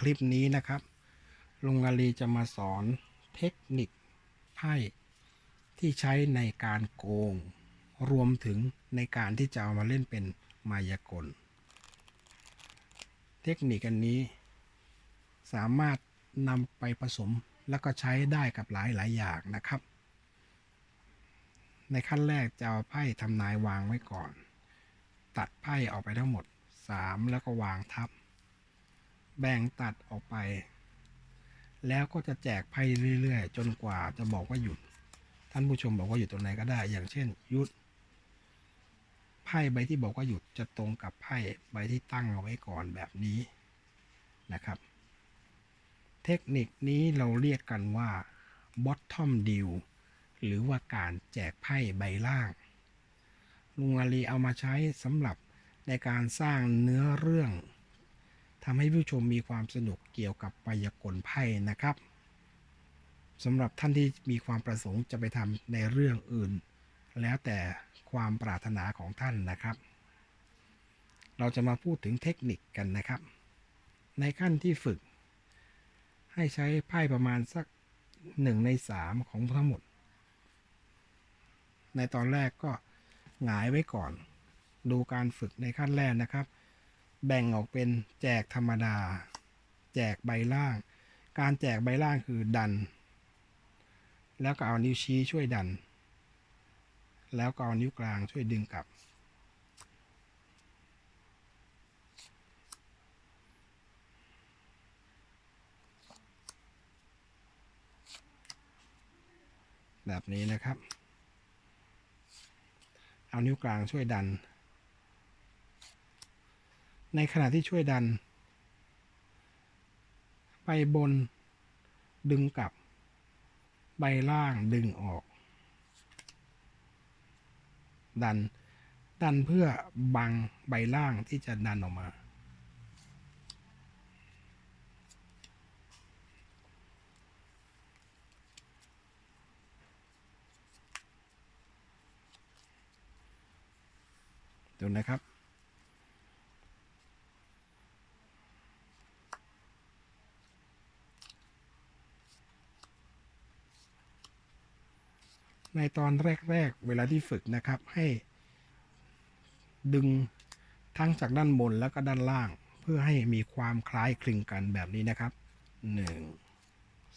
คลิปนี้นะครับ ลุงอาลีจะมาสอนเทคนิคไพ่ที่ใช้ในการโกง รวมถึงในการที่จะเอามาเล่นเป็นมายากล เทคนิคอันนี้ สามารถนำไปผสมแล้วก็ใช้ได้กับหลายหลายอย่างนะครับ ในขั้นแรกจะเอาไพ่ทำนายวางไว้ก่อน ตัดไพ่ออกไปทั้งหมด 3 แล้วก็วางทับ แบ่งตัดออกไป แล้วก็จะแจกไพ่เรื่อยๆ จนกว่าจะบอกว่าหยุด ท่านผู้ชมบอกว่าหยุดตรงไหนก็ได้ อย่างเช่นหยุดไพ่ใบที่บอกว่าหยุดจะตรงกับไพ่ใบที่ตั้งเอาไว้ก่อนแบบนี้นะครับ เทคนิคนี้เราเรียกกันว่า bottom deal หรือว่าการแจกไพ่ใบล่าง ลุงอาลีเอามาใช้สำหรับในการสร้างเนื้อเรื่อง ทำให้ผู้ชมมีความสนุกเกี่ยวกับไวยากลไพ่นะครับสำหรับท่านที่มีความประสงค์จะไปทำในเรื่องอื่น แล้วแต่ความปรารถนาของท่านนะครับ เราจะมาพูดถึงเทคนิคกันนะครับ ในขั้นที่ฝึก ให้ใช้ไพ่ประมาณสักหนึ่งในสามของทั้งหมด ในตอนแรกก็หงายไว้ก่อน ดูการฝึกในขั้นแรกนะครับ แบ่งออกเป็นแจกธรรมดา แจกใบล่าง การแจกใบล่างคือดัน แล้วก็เอานิ้วชี้ช่วยดัน แล้วก็เอานิ้วกลางช่วยดึงกลับ แบบนี้นะครับ เอานิ้วกลางช่วยดัน ในขณะที่ช่วยดัน ใบบน ดึงกลับ ใบล่างดึงออก ดัน ดันเพื่อบังใบล่างที่จะดันออกมาดูนะครับ ในตอนแรก ๆ เวลาที่ฝึกนะครับให้ ดึงทั้งจากด้านบนแล้วก็ด้านล่าง เพื่อให้มีความคล้ายคลึงกันแบบนี้นะครับ 1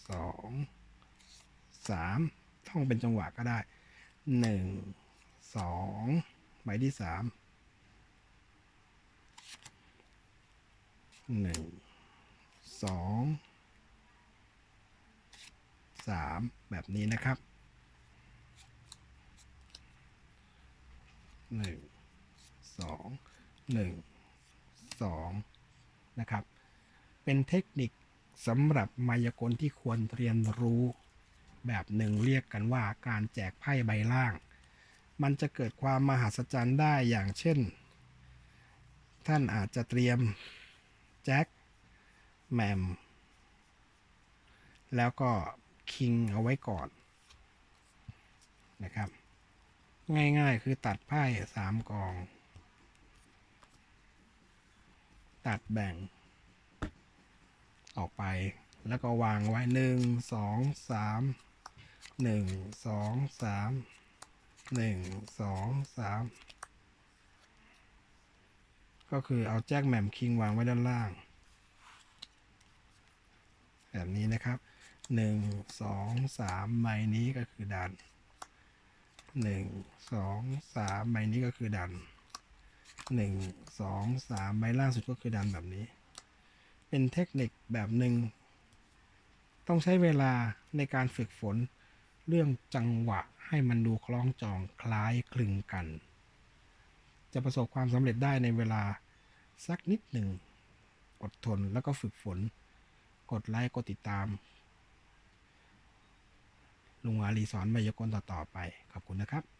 2 3 ท่องเป็นจังหวะก็ได้ 1 2 ใบที่3หนึ่งสองสามแบบนี้นะครับ หนึ่งสองหนึ่งสองนะครับ เป็นเทคนิคสำหรับมายากลที่ควรเรียนรู้แบบหนึ่งเรียกกันว่าการแจกไพ่ใบล่าง มันจะเกิดความมหัศจรรย์ได้อย่างเช่น ท่านอาจจะเตรียมแจ็คแมมแล้วก็คิงเอาไว้ก่อนนะครับ ง่ายๆ คือตัดไพ่สามกอง ตัดแบ่ง ออกไป แล้วก็วางไว้หนึ่งสองสามหนึ่งสองสามหนึ่งสองสามก็คือเอาแจ็คแหม่มคิงวางไว้ด้านล่าง แบบนี้นะครับหนึ่งสองสามใบนี้ก็คือดัน หนึ่งสองสามใบนี้ก็คือดันหนึ่งสองสามใบล่างสุดก็คือดันแบบนี้ เป็นเทคนิคแบบหนึ่งต้องใช้เวลาในการฝึกฝนเรื่องจังหวะให้มันดูคล้องจองคล้ายคลึงกัน จะประสบความสำเร็จได้ในเวลาสักนิดหนึ่ง อดทนแล้วก็ฝึกฝน กดไลค์กดติดตาม ลุงอาลีสอนมายากลต่อๆไป ขอบคุณนะครับ